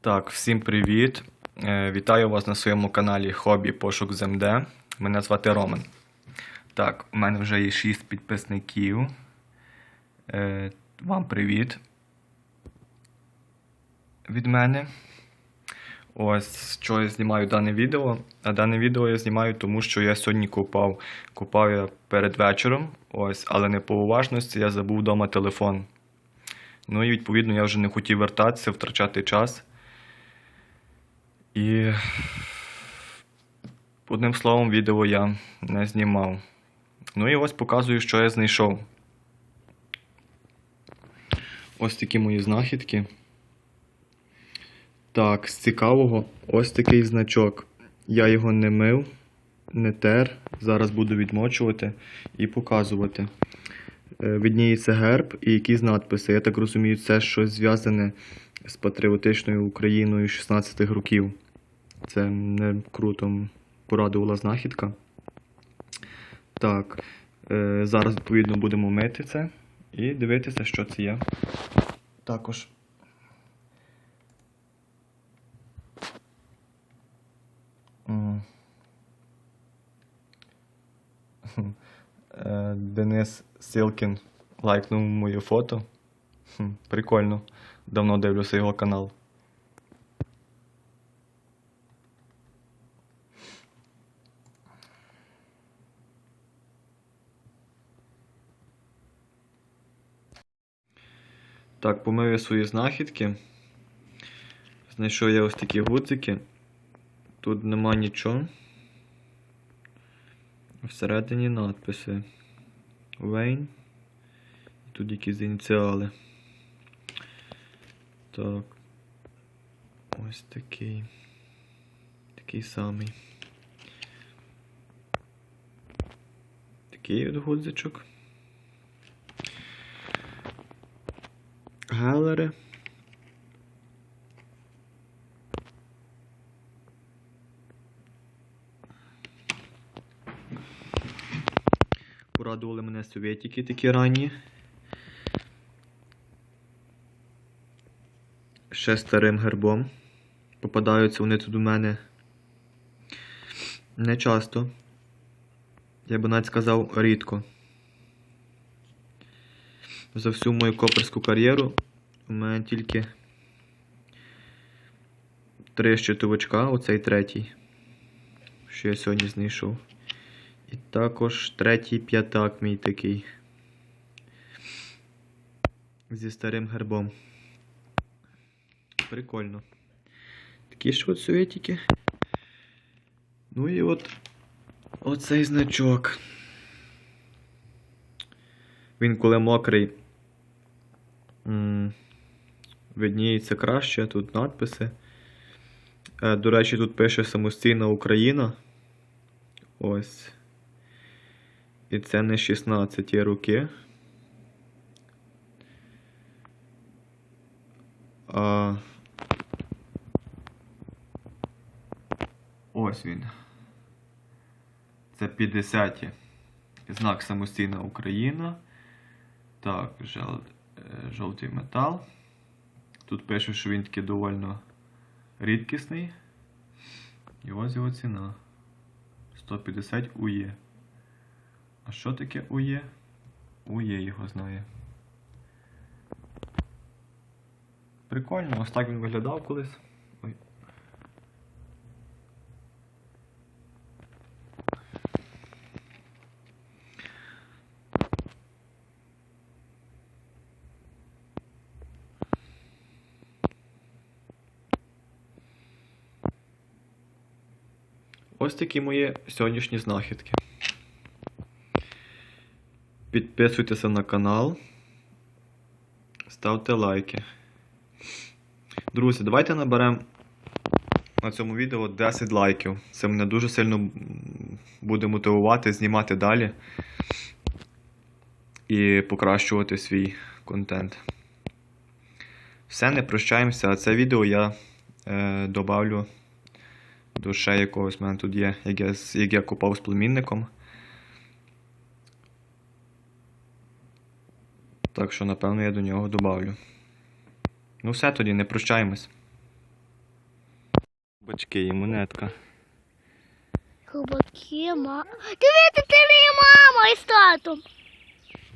Так, всім привіт. Е, Вітаю вас на своєму каналі Хобі Пошук ЗМД. Мене звати Роман. Так, у мене вже є 6 підписників. Е, Вам привіт від мене. Ось що я знімаю дане відео. А дане відео я знімаю, тому що я сьогодні купав. Купав я перед вечором, ось, але не по уважності я забув вдома телефон. Ну і відповідно я вже не хотів вертатися, втрачати час. І одним словом, відео я не знімав. Ну і ось показую, що я знайшов. Ось такі мої знахідки. Так, з цікавого, ось такий значок. Я його не мив, не тер. Зараз буду відмочувати і показувати. Е, Відніється герб і якісь надписи. Я так розумію, це щось зв'язане з патріотичною Україною 16-х років. Це не круто порадувала знахідка. Так, е, зараз відповідно будемо мити це і дивитися, що це є. Також. Е, Денис Силкін лайкнув моє фото. Хм, Прикольно. Давно дивлюся його канал. Так, помив я свої знахідки. Знайшов я ось такі гудзики. Тут нема нічого. Всередині надписи. Вейн. Тут якісь ініціали. Так. Ось такий. Такий самий. Такий от гудзичок. Гелери. Порадували мене совєтики такі ранні. Ще старим гербом. Попадаються вони тут у мене не часто. Я би навіть сказав рідко. За всю мою коперську кар'єру у мене тільки три щитовичка, оцей третій, що я сьогодні знайшов. І також третій п'ятак мій такий. Зі старим гербом. Прикольно. Такі ж от совєтики. Ну і от оцей значок. Він коли мокрий. Видніється краще, тут надписи. Е, До речі, тут пише самостійна Україна. Ось. І це не 16 ті роки. А... Ось він. Це 50-ті. Знак самостійна Україна. Так, жел... е, жовтий метал. Тут пише, що він таки доволі рідкісний. І ось його ціна. 150 УЄ. А що таке УЄ? УЄ його знає. Прикольно, ось так він виглядав колись. Ой. Ось такі мої сьогоднішні знахідки. Підписуйтеся на канал. Ставте лайки. Друзі, давайте наберемо на цьому відео 10 лайків. Це мене дуже сильно буде мотивувати знімати далі і покращувати свій контент. Все, не прощаємося, а це відео я е, добавлю до ще якогось в мене тут є, як я, як я купав з племінником. Так що, напевно, я до нього добавлю. Ну все тоді, не прощаємось. Бачки і монетка. Хлопаки, ма. Диви, дитина і мама із татом.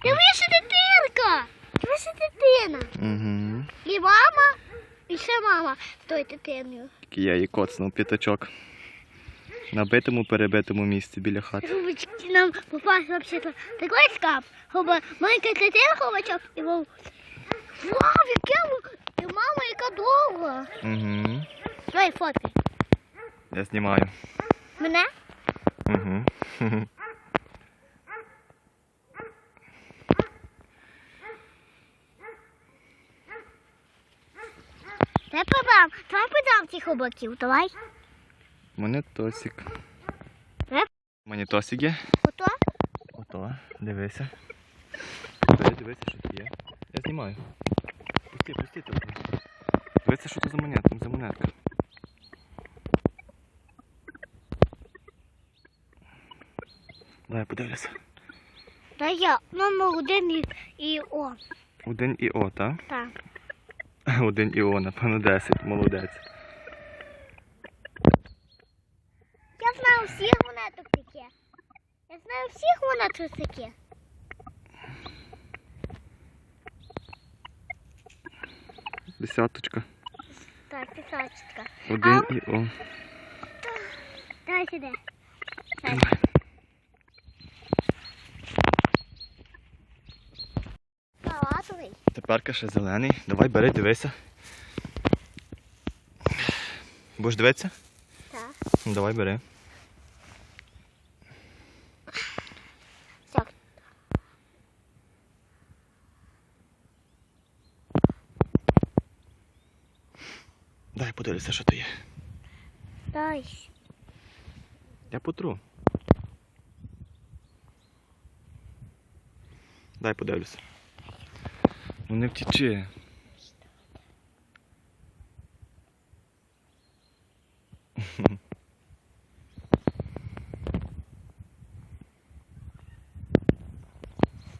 Дивися, дитинка. Дивися, дитина. Угу. І мама, і ще мама з тою дитиною. Я її коцнув п'ятачок. На битому перебитому місці біля хати. Хлопачки, нам попався вообще-то такий скап. Хоба маленька дитина хлопачок і вов. Вау, яке і мама, яка довга. Угу. Давай фоткай. Я знімаю. Мене? Угу. Давай подам, давай цих хлопаків, давай. Монетосик. Е? Монетосик є. Ото. Ото, дивися. Бери, дивися, що тут є. Я знімаю. Пусти, пусти телефон. Дивися, що це за монетка, там за монетка. Давай подивлюся. Та я, номер один і, і о. Один і О, так? Так. Один і О, напевно, 10. Молодець. Я знаю всіх монеток таке. Я знаю всіх монеток таке. Десяточка. Так, писачка. Один Ам. і О. Давай сюди. Тримай. Салатовий. Тепер ще зелений. Давай бери, дивися. Будеш дивитися? Так. Давай бери. Дай подивлюся, що то є. Дай. Я потру. Дай подивлюся. Ну не втічи.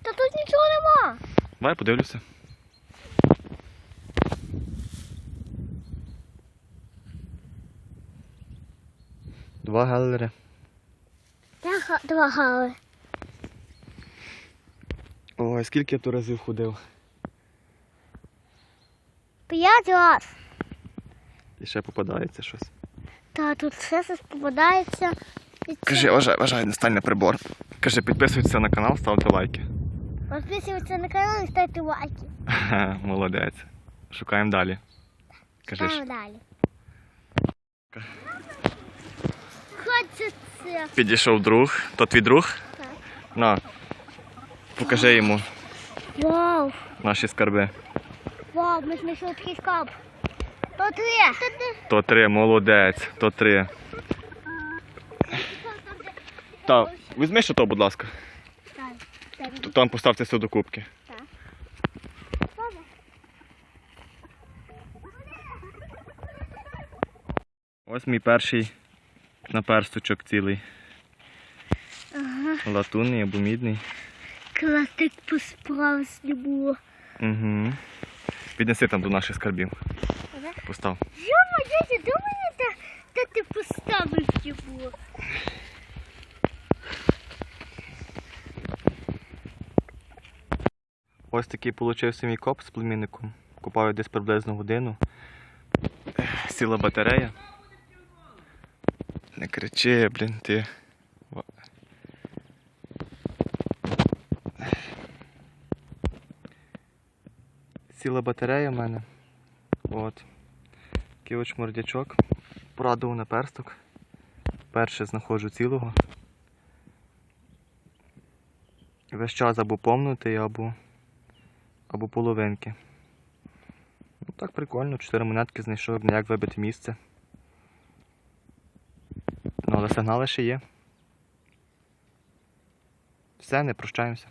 Та тут нічого нема. Давай подивлюся. Два галери. Два гали. Ой, скільки я тут разів ходив. П'ять раз. І ще попадається щось. Та тут все щось попадається. І це- Кажи, вважай, вважай, не стань на прибор. Кажи, підписуйтесь на канал, ставте лайки. Підписуйтесь на канал і ставте лайки. Молодець. Шукаємо далі. Кажи. Ставимо ж. Підійшов друг. То твій друг? Так. На. Покажи йому Вау. наші скарби. Вау, ми знайшли такий скап. То три. То три, молодець, то три. Так, візьми що то, будь ласка. Так, так. Там поставте все до кубки. Ось мій перший наперсточок цілий. Ага. Латунний або мідний. Клас так по-справжньому. Угу. Піднеси там до наших скарбів. Ага. Постав. Йома, дядя, думаєте, де ти поставив його? Ось такий получився мій коп з племінником. Купаю десь приблизно годину. Сіла батарея. Кричи, блін, ти. Сіла батарея в мене. От. Такий от шмурдячок. Порадував на персток. Перше знаходжу цілого. Весь час або помнутий, або або половинки. Ну так прикольно, чотири монетки знайшов, ніяк вибити місце. Але сигнали ще є. Все, не прощаємося.